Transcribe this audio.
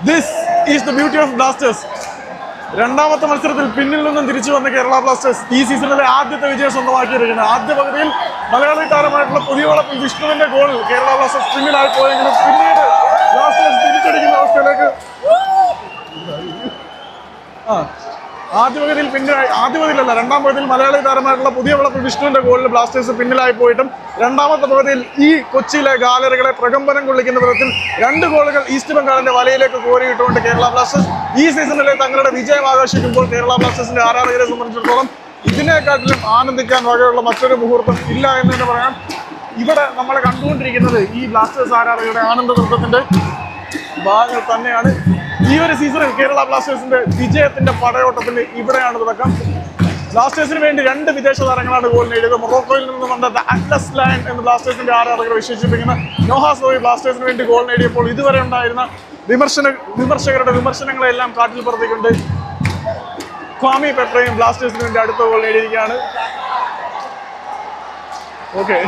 This is the beauty of Blasters രണ്ടാമത്തെ മത്സരത്തിൽ പിന്നിൽ നിന്നും തിരിച്ചു വന്ന കേരള ബ്ലാസ്റ്റേഴ്സ് ഈ സീസണിലെ ആദ്യത്തെ വിജയം സ്വന്തമാക്കിയിരിക്കുന്നത് ആദ്യ പകുതിയിൽ മലയാളി താരമായിട്ടുള്ള പുതിയ വളപ്പിൽ വിഷ്ണുവിന്റെ ഗോൾ കേരള ബ്ലാസ്റ്റേഴ്സ് പിന്നിലായി പോയെങ്കിലും പിന്നീട് ബ്ലാസ്റ്റേഴ്സ് തിരിച്ചടിക്കുന്ന അവസ്ഥയിലേക്ക് ആ. ആദ്യ പകുതിയിൽ പിന്നിലായി ആദ്യ പകുതിയിലല്ല രണ്ടാം പകുതിയിൽ മലയാളി താരമായിട്ടുള്ള പുതിയ വിളപ്പ് വിഷ്ണുവിന്റെ ഗോളിൽ ബ്ലാസ്റ്റേഴ്സ് പിന്നിലായി പോയിട്ടും രണ്ടാമത്തെ പകുതിയിൽ ഈ കൊച്ചിയിലെ ഗാലറികളെ പ്രകമ്പനം കൊള്ളിക്കുന്ന വിധത്തിൽ രണ്ട് ഗോളുകൾ ഈസ്റ്റ് ബംഗാളിന്റെ വലയിലേക്ക് കോരിയിട്ടുകൊണ്ട് കേരള ബ്ലാസ്റ്റേഴ്സ് ഈ സീസണിലെ തങ്ങളുടെ വിജയം ആഘോഷിക്കുമ്പോൾ കേരള ബ്ലാസ്റ്റേഴ്സിന്റെ ആരാധകരെ സംബന്ധിച്ചിടത്തോളം ഇതിനെക്കാട്ടിലും ആനന്ദിക്കാൻ വകയുള്ള മറ്റൊരു മുഹൂർത്തം ഇല്ല എന്ന് തന്നെ പറയാം. ഇവിടെ നമ്മൾ കണ്ടുകൊണ്ടിരിക്കുന്നത് ഈ ബ്ലാസ്റ്റേഴ്സ് ആരാധകരുടെ ആനന്ദ നൃത്തത്തിന്റെ ഭാഗങ്ങൾ തന്നെയാണ്. ഈ ഒരു സീസണിൽ കേരള ബ്ലാസ്റ്റേഴ്സിന്റെ വിജയത്തിന്റെ പടയോട്ടത്തിന് ഇവിടെയാണ് തുടക്കം. ബ്ലാസ്റ്റേഴ്സിന് വേണ്ടി രണ്ട് വിദേശ താരങ്ങളാണ് ഗോൾ നേടിയത്. മൊറോക്കോയിൽ നിന്ന് വന്ന അറ്റ്ലസ് ലൈൻ എന്ന് ബ്ലാസ്റ്റേഴ്സിന്റെ ആരാധകർ വിശേഷിപ്പിക്കുന്ന. നോഹാസ് റോയി ബ്ലാസ്റ്റേഴ്സിന് വേണ്ടി ഗോൾ നേടിയപ്പോൾ ഇതുവരെ ഉണ്ടായിരുന്ന വിമർശന വിമർശകരുടെ വിമർശനങ്ങളെല്ലാം കാട്ടിൽ പറത്തിക്കൊണ്ട്. ക്വാമി പെട്രയും ബ്ലാസ്റ്റേഴ്സിന് വേണ്ടി അടുത്ത ഗോൾ നേടിയിരിക്കുകയാണ്. ഓക്കെ